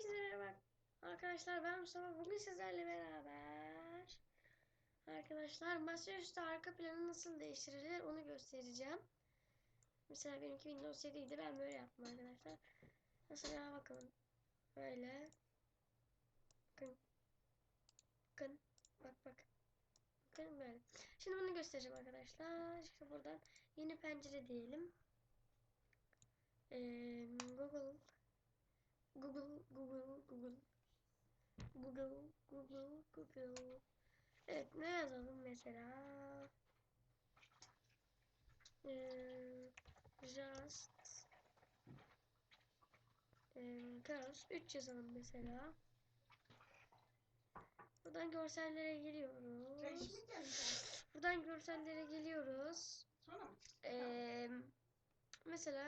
Hepinize merhaba arkadaşlar ben Mustafa bugün sizlerle beraber arkadaşlar masaüstü arka planı nasıl değiştirilir onu göstereceğim. Mesela benimki Windows 7 idi ben böyle yaptım arkadaşlar. Mesela bakın böyle bakın bakın bak bak bakın böyle. Şimdi bunu göstereceğim arkadaşlar. İşte buradan yeni pencere diyelim. Ee, Google Google, Google, Google. Google, Google, Google. Evet ne yazalım mesela? Ee, just ee, Girls 3 yazalım mesela. Buradan görsellere geliyoruz. Buradan görsellere geliyoruz. Ee, mesela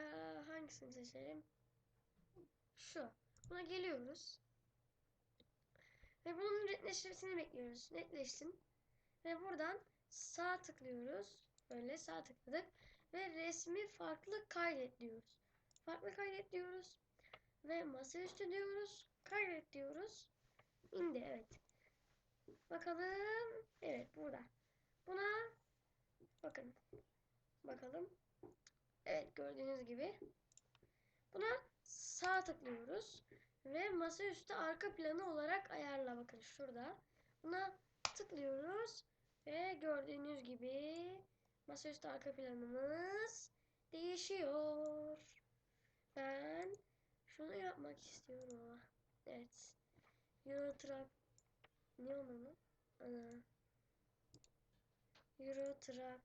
hangisini seçelim? Şu. Buna geliyoruz. Ve bunun netleşmesini bekliyoruz. Netleşsin. Ve buradan sağ tıklıyoruz. Böyle sağ tıkladık. Ve resmi farklı kaydet diyoruz. Farklı kaydet diyoruz. Ve masaüstü diyoruz. Kaydet diyoruz. İndi evet. Bakalım. Evet burada. Buna bakın. Bakalım. Evet gördüğünüz gibi. Buna sağ tıklıyoruz. Ve masaüstü arka planı olarak ayarla. Bakın şurada. Buna tıklıyoruz. Ve gördüğünüz gibi masaüstü arka planımız değişiyor. Ben şunu yapmak istiyorum. Evet. Euro Truck ne onu? Ana. Euro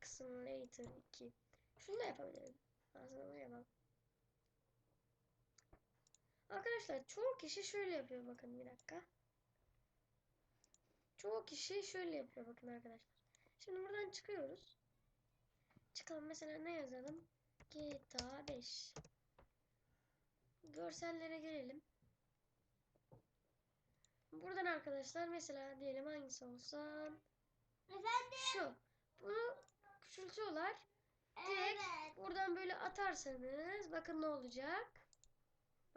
Simulator 2. Şunu da yapabilirim. Aslında bunu yapalım. Arkadaşlar çoğu kişi şöyle yapıyor bakın bir dakika. Çoğu kişi şöyle yapıyor bakın arkadaşlar. Şimdi buradan çıkıyoruz. Çıkalım mesela ne yazalım? GTA 5. Görsellere gelelim. Buradan arkadaşlar mesela diyelim hangisi olsun? Efendim? Şu. Bunu küçültüyorlar. Direkt Evet. buradan böyle atarsanız bakın ne olacak.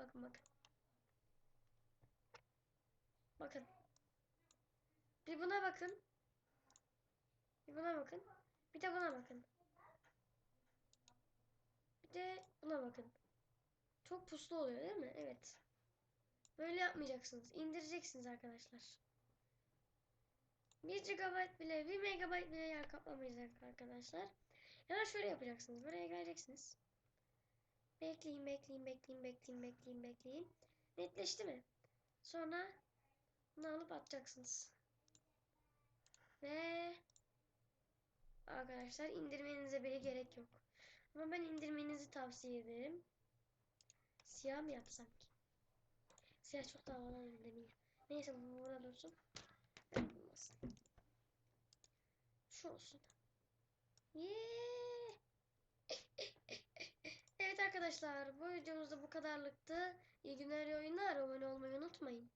Bakın bakın. Bakın. Bir buna bakın. Bir buna bakın. Bir de buna bakın. Bir de buna bakın. Çok puslu oluyor değil mi? Evet. Böyle yapmayacaksınız. İndireceksiniz arkadaşlar. 1 GB bile 1 MB bile yer kaplamayacak arkadaşlar. Ya da şöyle yapacaksınız. Buraya geleceksiniz. Bekleyin, bekleyin, bekleyin, bekleyin, bekleyin, bekleyin. Netleşti mi? Sonra bunu alıp atacaksınız. Ve arkadaşlar indirmenize bile gerek yok. Ama ben indirmenizi tavsiye ederim. Siyah mı yapsam ki? Siyah çok daha havalı demeyeyim. Neyse bu burada dursun. Olmasın. Şu olsun. Yeah. evet arkadaşlar bu videomuzda bu kadarlıktı. İyi günler iyi oyunlar. Abone olmayı unutmayın.